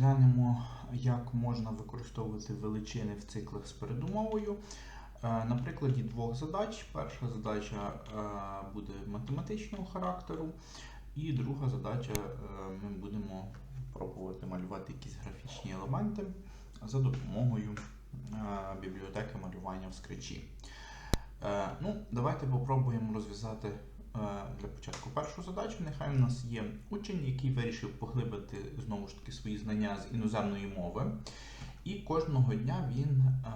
розглянемо, як можна використовувати величини в циклах з передумовою. Е, На прикладі двох задач. Перша задача е, буде математичного характеру, і друга задача е, ми будемо пробувати малювати якісь графічні елементи за допомогою бібліотеки малювання в скречі. Е, Ну, давайте попробуємо розв'язати для початку першу задачу. Нехай у нас є учень, який вирішив поглибити знову ж таки свої знання з іноземної мови. І кожного дня він е,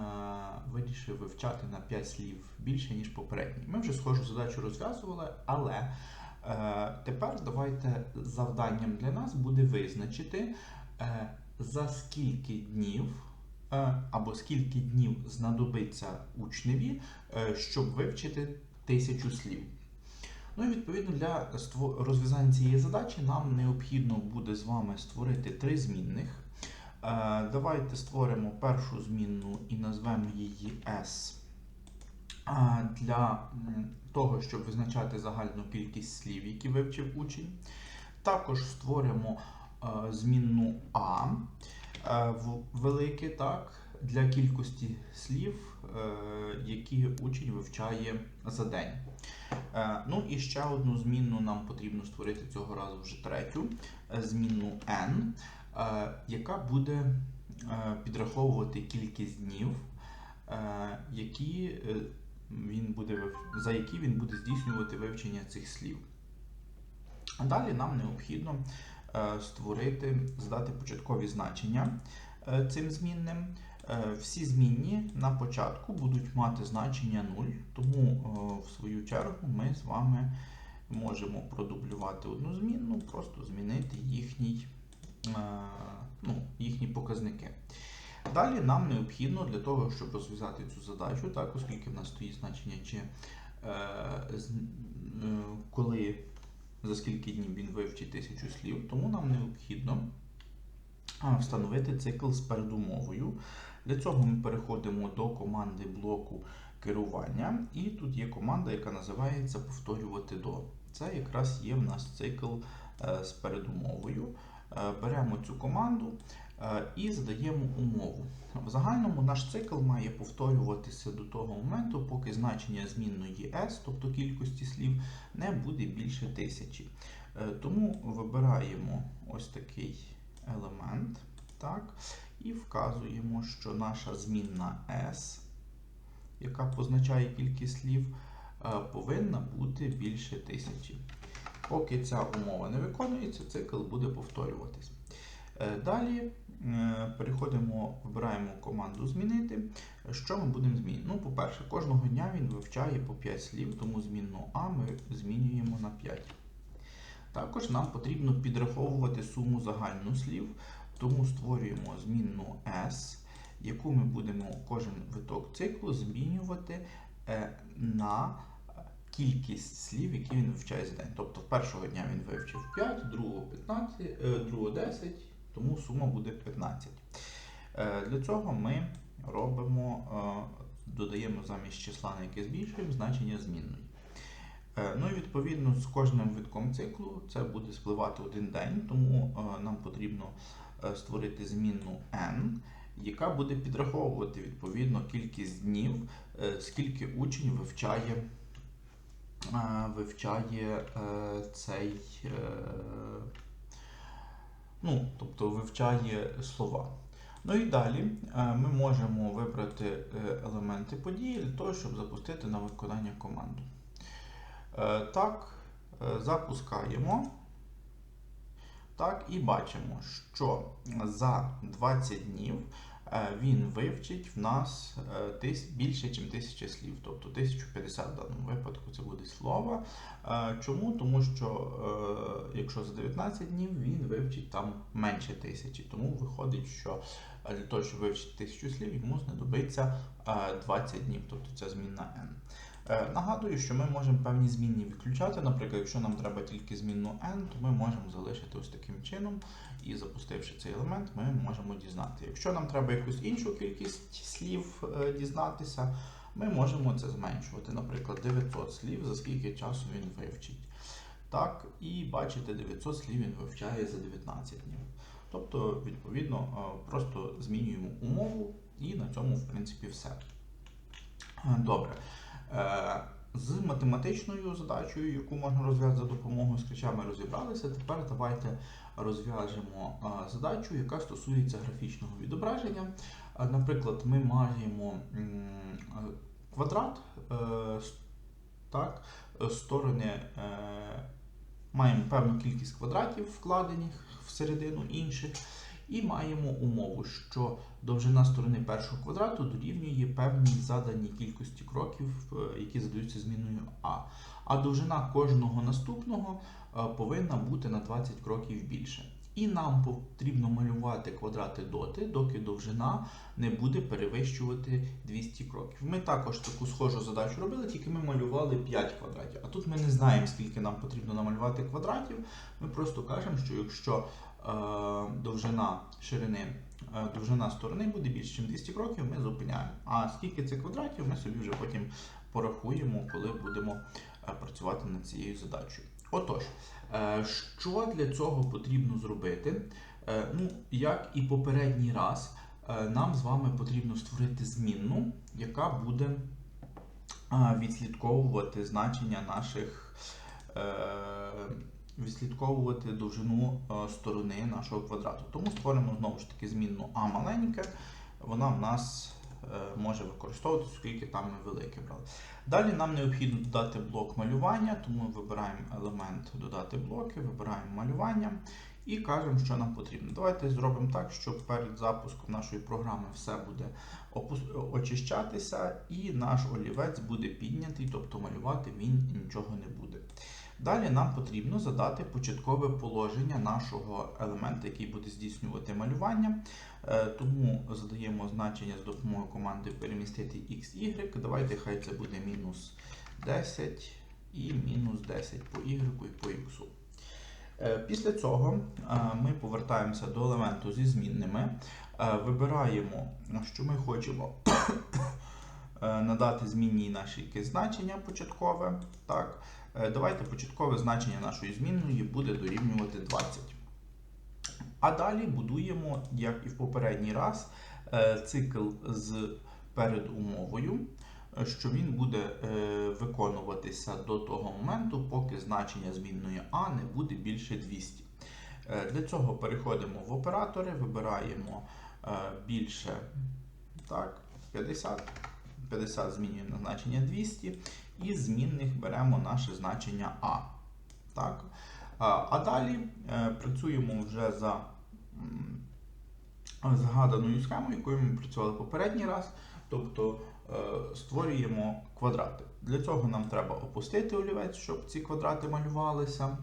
вирішив вивчати на 5 слів більше, ніж попередній. Ми вже схожу задачу розв'язували, але е, тепер давайте завданням для нас буде визначити, е, за скільки днів е, або скільки днів знадобиться учневі, е, щоб вивчити тисячу слів. Ну і відповідно для розв'язання цієї задачі нам необхідно буде з вами створити три змінних. Е, Давайте створимо першу змінну і назвемо її S. Для того, щоб визначати загальну кількість слів, які вивчив учень. Також створимо е, змінну А е, велике, так, для кількості слів, е, які учень вивчає за день. Е, Ну і ще одну змінну нам потрібно створити цього разу вже третю, е, змінну N, е, яка буде підраховувати кількість днів, які він буде, за які він буде здійснювати вивчення цих слів. Далі нам необхідно створити, задати початкові значення цим змінним. Е, Всі змінні на початку будуть мати значення 0, тому е, в свою чергу ми з вами можемо продублювати одну змінну, просто змінити їхній, е, ну, їхні показники. Далі нам необхідно для того, щоб розв'язати цю задачу, так, оскільки в нас стоїть значення, чи коли за скільки днів він вивчить тисячу слів, тому нам необхідно встановити цикл з передумовою. Для цього ми переходимо до команди блоку керування, і тут є команда, яка називається повторювати до. Це якраз є в нас цикл е, з передумовою. Е, Беремо цю команду е, і задаємо умову. В загальному наш цикл має повторюватися до того моменту, поки значення змінної S, тобто кількості слів, не буде більше тисячі. Тому вибираємо ось такий елемент. Так, і вказуємо, що наша змінна S, яка позначає кількість слів, е, повинна бути більше тисячі. Поки ця умова не виконується, цикл буде повторюватись. Е, Далі е, переходимо, вибираємо команду Змінити. Що ми будемо змінити? Ну, по-перше, кожного дня він вивчає по 5 слів, тому змінну А ми змінюємо на 5. Також нам потрібно підраховувати суму загальну слів, тому створюємо змінну S, яку ми будемо кожен виток циклу змінювати е, на кількість слів, які він вивчає за день. Тобто першого дня він вивчив 5, другого 15, е, другого 10, тому сума буде 15. Е, Для цього ми робимо, додаємо замість числа, на яке збільшуємо, значення змінної. Ну і відповідно з кожним витком циклу це буде спливати один день, тому нам потрібно створити змінну n, яка буде підраховувати відповідно кількість днів, е, скільки учень вивчає, е, вивчає е, цей, е, ну, тобто вивчає слова. Ну і далі е, ми можемо вибрати е, елементи події для того, щоб запустити на виконання команду. Е, Так, е, запускаємо. Так, і бачимо, що за 20 днів е, він вивчить в нас е, більше, ніж 1000 слів, тобто 1050 в даному випадку це буде слово. Е, Чому? Тому що якщо за 19 днів він вивчить там менше тисячі, тому виходить, що для того, щоб вивчити 1000 слів, йому знадобиться е, 20 днів, тобто це змінна n. Е, Нагадую, що ми можемо певні змінні відключати. Наприклад, якщо нам треба тільки змінну n, то ми можемо залишити ось таким чином, і запустивши цей елемент, ми можемо дізнати. Якщо нам треба якусь іншу кількість слів е, дізнатися, ми можемо це зменшувати. Наприклад, 900 слів, за скільки часу він вивчить. Так, і бачите, 900 слів він вивчає за 19 днів. Тобто, відповідно, е, просто змінюємо умову і на цьому, в принципі, все. Добре. Е, З математичною задачею, яку можна розв'язати за допомогою скрича, ми розібралися. Тепер давайте розв'яжемо е, задачу, яка стосується графічного відображення. Е, Наприклад, ми маємо квадрат, так, сторони маємо певну кількість квадратів вкладених всередину інших, і маємо умову, що довжина сторони першого квадрату дорівнює певній заданій кількості кроків, е, які задаються зміною А. А довжина кожного наступного е, повинна бути на 20 кроків більше. І нам потрібно малювати квадрати доти, доки довжина не буде перевищувати 200 кроків. Ми також таку схожу задачу робили, тільки ми малювали 5 квадратів. А тут ми не знаємо, скільки нам потрібно намалювати квадратів. Ми просто кажемо, що якщо довжина ширини, е, довжина сторони буде більше, ніж 200 кроків, ми зупиняємо. А скільки це квадратів, ми собі вже потім порахуємо, коли будемо е, працювати над цією задачею. Отож, е, що для цього потрібно зробити? Е, Ну, як і попередній раз, е, нам з вами потрібно створити змінну, яка буде е, відслідковувати значення наших, е, відслідковувати довжину е, сторони нашого квадрату. Тому створимо знову ж таки змінну А маленьке, вона в нас е, може використовуватися, оскільки там ми велике брали. Далі нам необхідно додати блок малювання, тому вибираємо елемент додати блоки, вибираємо малювання і кажемо, що нам потрібно. Давайте зробимо так, щоб перед запуском нашої програми все буде очищатися, і наш олівець буде піднятий, тобто малювати він нічого не буде. Далі нам потрібно задати початкове положення нашого елемента, який буде здійснювати малювання. Е, Тому задаємо значення з допомогою команди перемістити x, y. Давайте хай це буде мінус 10 і мінус 10 по y і по x. Е, Після цього е, ми повертаємося до елементу зі змінними, вибираємо, що ми хочемо надати змінній нашій якесь значення початкове. Так. Е, Давайте початкове значення нашої змінної буде дорівнювати 20. А далі будуємо, як і в попередній раз, е, цикл з передумовою, е, що він буде е, виконуватися до того моменту, поки значення змінної А не буде більше 200. Е, Для цього переходимо в оператори, вибираємо е, більше так, 50. 50 змінюємо на значення 200 і змінних беремо наше значення А. Так. А, далі е, працюємо вже за згаданою схемою, якою ми працювали попередній раз. Тобто е, створюємо квадрати. Для цього нам треба опустити олівець, щоб ці квадрати малювалися.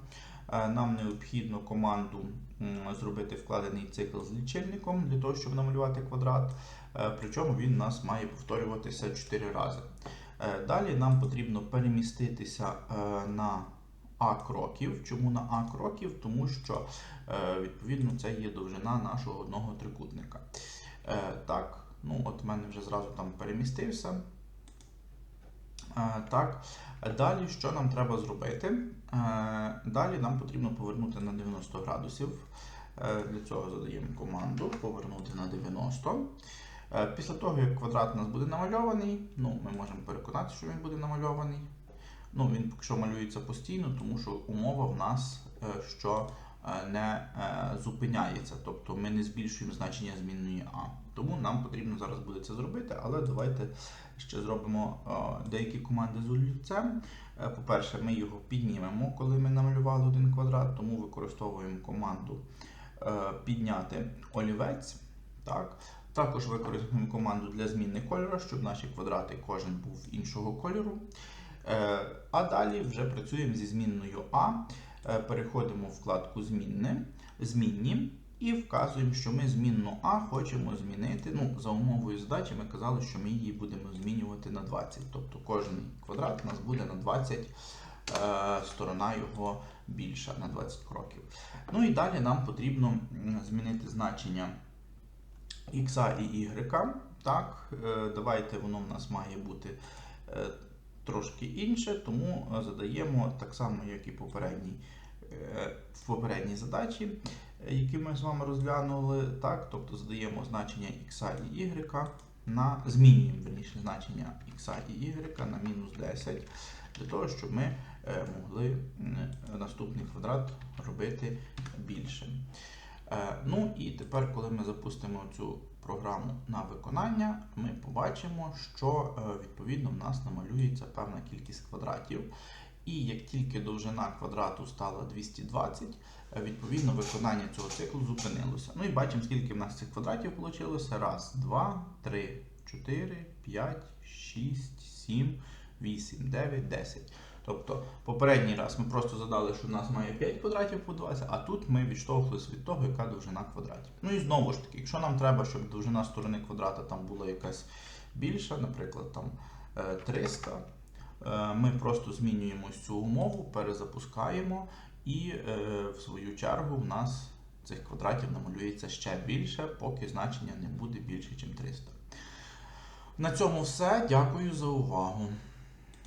Е, Нам необхідно команду зробити вкладений цикл з лічильником для того, щоб намалювати квадрат. Е, Причому він у нас має повторюватися 4 рази. Е, Далі нам потрібно переміститися е, на А кроків. Чому на А кроків? Тому що відповідно це є довжина нашого одного трикутника. Так, ну от в мене вже зразу там перемістився. Так, далі що нам треба зробити? Далі нам потрібно повернути на 90 градусів. Для цього задаємо команду повернути на 90. Е, Після того, як квадрат у нас буде намальований, ну, ми можемо переконатися, що він буде намальований. Ну, він поки що малюється постійно, тому що умова в нас, е, що е, не зупиняється, тобто ми не збільшуємо значення змінної А. Тому нам потрібно зараз буде це зробити, але давайте ще зробимо деякі команди з олівцем. По-перше, ми його піднімемо, коли ми намалювали один квадрат, тому використовуємо команду підняти олівець. Так. Також використовуємо команду для зміни кольору, щоб наші квадрати кожен був іншого кольору. Е, А далі вже працюємо зі змінною А. Е, Переходимо в вкладку Змінне, змінні і вказуємо, що ми змінну А хочемо змінити. Ну, За умовою задачі ми казали, що ми її будемо змінювати на 20. Тобто кожен квадрат у нас буде на 20, е, сторона його більша на 20 кроків. Ну і далі нам потрібно змінити значення X і Y. Так, е, давайте воно в нас має бути е, трошки інше, тому задаємо так само, як і попередній, е, в попередній задачі. які ми з вами розглянули, так, тобто задаємо значення x і y на змінюємо верніше значення x і y на мінус 10, для того, щоб ми могли наступний квадрат робити більшим. Е, Ну і тепер, коли ми запустимо цю програму на виконання, ми побачимо, що е, відповідно в нас намалюється певна кількість квадратів. І як тільки довжина квадрату стала 220, е, відповідно виконання цього циклу зупинилося. Ну і бачимо, скільки в нас цих квадратів вийшло. Раз, два, три, чотири, п'ять, шість, сім, вісім, дев'ять, десять. Тобто попередній раз ми просто задали, що в нас має 5 квадратів по 20, а тут ми відштовхувалися від того, яка довжина квадратів. Ну і знову ж таки, якщо нам треба, щоб довжина сторони квадрата там була якась більша, наприклад, там е, 300, е, ми просто змінюємо цю умову, перезапускаємо, і е, в свою чергу в нас цих квадратів намалюється ще більше, поки значення не буде більше, ніж 300. На цьому все. Дякую за увагу.